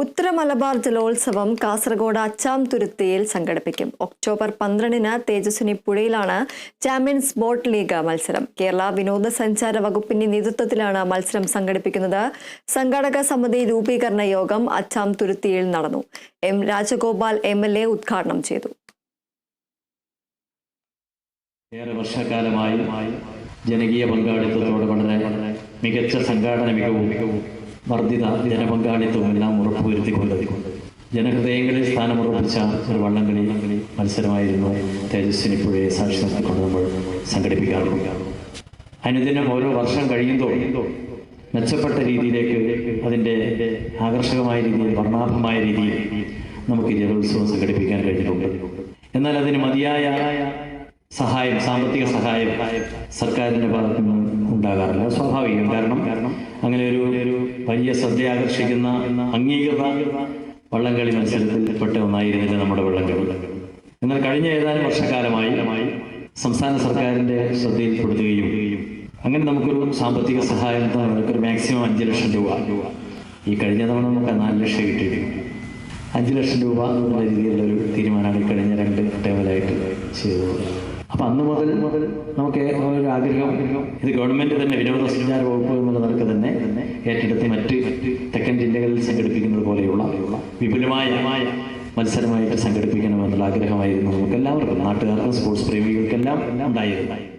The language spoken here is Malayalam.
ഉത്തര മലബാർ ജലോത്സവം കാസർഗോഡ് അച്ചാം തുരുത്തിയിൽ സംഘടിപ്പിക്കും. ഒക്ടോബർ പന്ത്രണ്ടിന് തേജസ്വിനി പുഴയിലാണ് ചാമ്പ്യൻസ് ബോട്ട് ലീഗ് മത്സരം. കേരള വിനോദസഞ്ചാര വകുപ്പിന്റെ നേതൃത്വത്തിലാണ് മത്സരം സംഘടിപ്പിക്കുന്നത്. സംഘാടക സമിതി രൂപീകരണ യോഗം അച്ചാം തുരുത്തിയിൽ നടന്നു. M Rajagopal M L A ഉദ്ഘാടനം ചെയ്തു. ഏറെ ജനകീയ പങ്കാളിത്തത്തോടെ വളരെ മികച്ച സംഘാടന മികവും വർദ്ധിത ജനപങ്കാളിത്തവും എല്ലാം ഉറപ്പുവരുത്തിക്കൊണ്ട് ജനഹൃദയങ്ങളിൽ സ്ഥാനമുറപ്പിച്ച ഒരു വള്ളംകളി മത്സരമായിരുന്നു തേജസ്വിനി പുഴയെ സാക്ഷി നിർത്തിക്കൊണ്ട് നമ്മൾ സംഘടിപ്പിക്കാറുണ്ട്. അനുദിനം ഓരോ വർഷം കഴിയുമ്പോൾ മെച്ചപ്പെട്ട രീതിയിലേക്ക് അതിന്റെ ആകർഷകമായ രീതിയിൽ വർണാഭമായ രീതിയിൽ നമുക്ക് ജലോത്സവം സംഘടിപ്പിക്കാൻ കഴിഞ്ഞിട്ടുണ്ട്. എന്നാൽ അതിന് മതിയായ സഹായം സാമ്പത്തിക സഹായം സർക്കാരിന്റെ ഭാഗത്തു നിന്ന് ഉണ്ടാകാറില്ല. സ്വാഭാവികം. കാരണം കാരണം അങ്ങനെ ഒരു ഒരു വലിയ ശ്രദ്ധ ആകർഷിക്കുന്ന അംഗീകൃത വള്ളംകളി മത്സരത്തിൽ പെട്ട ഒന്നായിരുന്നില്ല നമ്മുടെ വള്ളംകളി. എന്നാൽ കഴിഞ്ഞ ഏതാനും വർഷക്കാലമായി സംസ്ഥാന സർക്കാരിന്റെ ശ്രദ്ധയിൽപ്പെടുത്തുകയും അങ്ങനെ നമുക്കൊരു സാമ്പത്തിക സഹായം നമുക്കൊരു മാക്സിമം അഞ്ച് ലക്ഷം രൂപ. ഈ കഴിഞ്ഞ തവണ നമുക്ക് നാല് ലക്ഷം കിട്ടിയിട്ടുണ്ട്. അഞ്ച് ലക്ഷം രൂപ എന്നുള്ള രീതിയിലുള്ള ഒരു തീരുമാനമാണ് കഴിഞ്ഞ രണ്ട് ടേമിലായിട്ട് ചെയ്തത്. അപ്പൊ അന്ന് മുതൽ നമുക്ക് ഒരു ആഗ്രഹം ഇത് ഗവൺമെന്റ് തന്നെ വിനോദസഞ്ചാര വകുപ്പ് എന്നുള്ള നിലയ്ക്ക് തന്നെ ഏറ്റെടുത്ത് മറ്റ് തെക്കൻ ജില്ലകളിൽ സംഘടിപ്പിക്കുന്നത് പോലെയുള്ള വിപുലമായ മത്സരമായിട്ട് സംഘടിപ്പിക്കണമെന്നുള്ള ആഗ്രഹമായിരുന്നു നമുക്ക് എല്ലാവർക്കും നാട്ടുകാർക്കും സ്പോർട്സ് പ്രേമികൾക്കെല്ലാം ഉണ്ടായിരുന്നു.